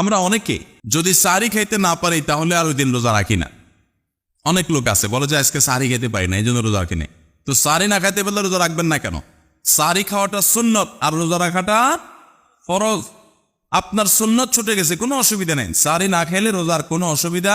আমরা অনেকে যদি সারি খাইতে না পারি, তাহলে আর ওই দিন রোজা রাখি না। অনেক লোক আছে, বলে যে আজকে সারি খেতে পারি না, এই জন্য রোজা রাখি না তো সারি না খাইতে পারলে রোজা রাখবেন না কেন? সারি খাওয়াটা সুন্নত, আর রোজা রাখাটা ফরজ। আপনার সুন্নত ছুটে গেছে, কোনো অসুবিধা নেই। সারি না খাইলে রোজার কোনো অসুবিধা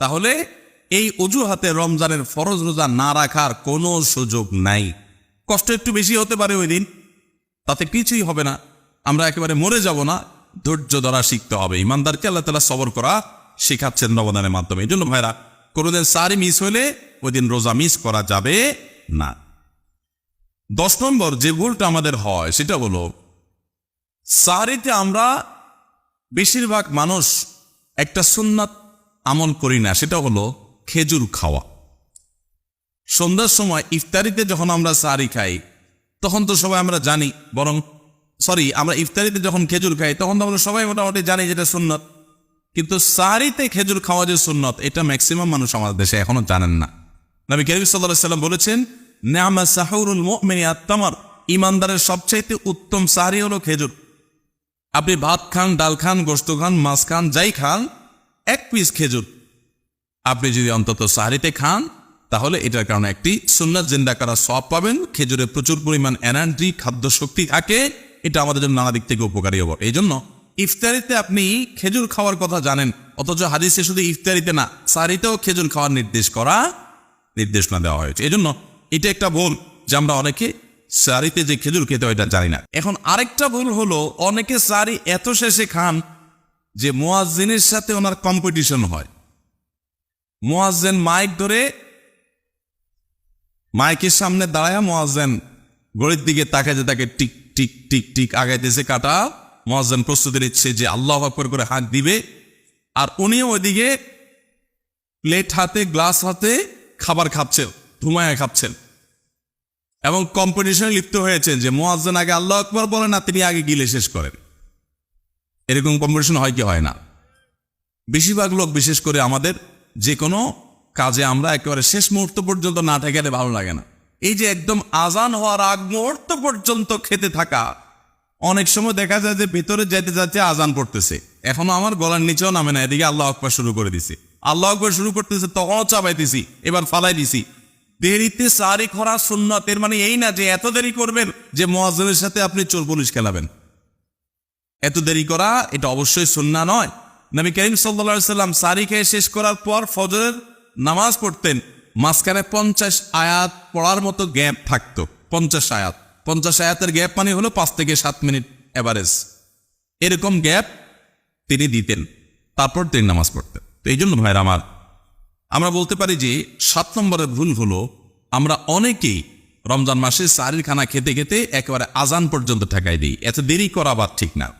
তাহলে এই অজুহাতে রমজানের ফরজ রোজা না রাখার কোনো সুযোগ নাই। কষ্ট একটু বেশি হতে পারে ওই দিন। তাতে কিছুই হবে না। আমরা একেবারে মরে যাব না। ধৈর্য ধরা শিখতে হবে। ইমানদারকে আল্লাহ তালা সবর করা শেখাচ্ছেন রমদানের মাধ্যমে। এই জন্য ভাইরা, কোনোদিন সারি মিস হলে ওই দিন রোজা মিস করা যাবে না। দশ নম্বর যে ভুলটা আমাদের হয়, সেটা হলো, সারিতে আমরা বেশিরভাগ মানুষ একটা সুন্নাত আমল করি না, সেটা হলো খেজুর খাওয়া। সন্ধ্যার সময় ইফতারিতে যখন আমরা সারি খাই, তখন তো সবাই আমরা জানি, বরং সরি আমরা ইফতারিতে যখন খেজুর খাই, তখন তো আমরা সবাই মোটামুটি জানি যেটা সুন্নত। কিন্তু সারিতে খেজুর খাওয়া যে সুন্নত, এটা ম্যাক্সিমাম মানুষ আমাদের দেশে এখনও জানেন না। নবী করিম সাল্লাহ সাল্লাম বলেছেন, নামা সাহুরুল মুমিনি আত্মামার ইমানদারের সবচাইতে উত্তম সারি হলো খেজুর। আপনি ভাত খান, ডাল খান গোস্ত খান, মাছ খান, যাই খান এক পিস খেজুর। আপনি যদি অন্তত সাহারিতে খান, তাহলে এটার কারণে একটি সুন্নাত জিন্দা করা সব পাবেন। খেজুরে প্রচুর পরিমাণ এনার্জি খাদ্য শক্তি থাকে। এটা আমাদের জন্য নানা দিক থেকে উপকারী হবে। এই জন্য ইফতারিতে আপনি খেজুর খাওয়ার কথা জানেন, অথচ হাদিসে শুধু ইফতারিতে না, সারিতেও খেজুর খাওয়ার নির্দেশ করা নির্দেশনা দেওয়া হয়েছে। এই জন্য এটা একটা ভুল যে আমরা অনেকে সারিতে যে খেজুর খেতে হয় এটা জানি না। এখন আরেকটা ভুল হলো, অনেকে সারি এত শেষে খান যে মোয়াজিনের সাথে ওনার কম্পিটিশন হয়। মোয়াজ্জেন মাইক ধরে মাইকের সামনে দাঁড়ায় মোয়াজ্জেন গড়ির দিকে তাকাইতে তাকে টিক টিক টিক টিক আগাইতেছে কাটা। মোয়াজ্জেন প্রস্তুতি নিচ্ছে যে আল্লাহ আকবর করে হাত দিবে। আর উনিও ওইদিকে প্লেট হাতে, গ্লাস হাতে খাবার খাচ্ছেন ধুমায়া খাচ্ছেন। এবং কম্পিটিশনে লিপ্ত হয়েছেন যে মোয়াজ্জেন আগে আল্লাহ আকবর বলে না, তিনি আগে গিলে শেষ করেন। এরকম কম্পিটিশন হয় কি হয় না। বেশিরভাগ লোক, বিশেষ করে আমাদের যে কোনো কাজে আমরা একেবারে শেষ মুহূর্ত পর্যন্ত না গেলে ভালো লাগে না। এই যে একদম আজান হওয়ার আগ মুহূর্ত পর্যন্ত খেতে থাকা, অনেক সময় দেখা যায় যে ভেতরে যেতে যাচ্ছে আজান পড়তেছে। এখনও আমার গলার নিচেও নামে না, এদিকে আল্লাহ আকবর শুরু করে দিছি। আল্লাহ আকবর শুরু করতেছে, তখনও চাপাইতেছি এবার ফালাই দিছি। দেরিতে সারি খরা এর মানে এই না যে এত দেরি করবেন যে মোয়াজ্জেনের সাথে আপনি চোর পুলিশ খেলাবেন। এত দেরি করা, এটা অবশ্যই সুন্না নয়। নবী করিম সাল্লা সাল্লাম সারি খেয়ে শেষ করার পর ফজরের নামাজ পড়তেন। মাঝখানে পঞ্চাশ আয়াত পড়ার মতো গ্যাপ থাকতো। পঞ্চাশ আয়াত। পঞ্চাশ আয়াতের গ্যাপ মানে হলো পাঁচ থেকে সাত মিনিট এভারেজ এরকম গ্যাপ তিনি দিতেন। তারপর তিনি নামাজ পড়তেন। তো এই জন্য ভাইরা আমার, আমরা বলতে পারি যে সাত নম্বরের ভুল হলো, আমরা অনেকেই রমজান মাসে সারির খানা খেতে খেতে একেবারে আজান পর্যন্ত ঠেকাই দিই। এত দেরি করা আবার ঠিক না।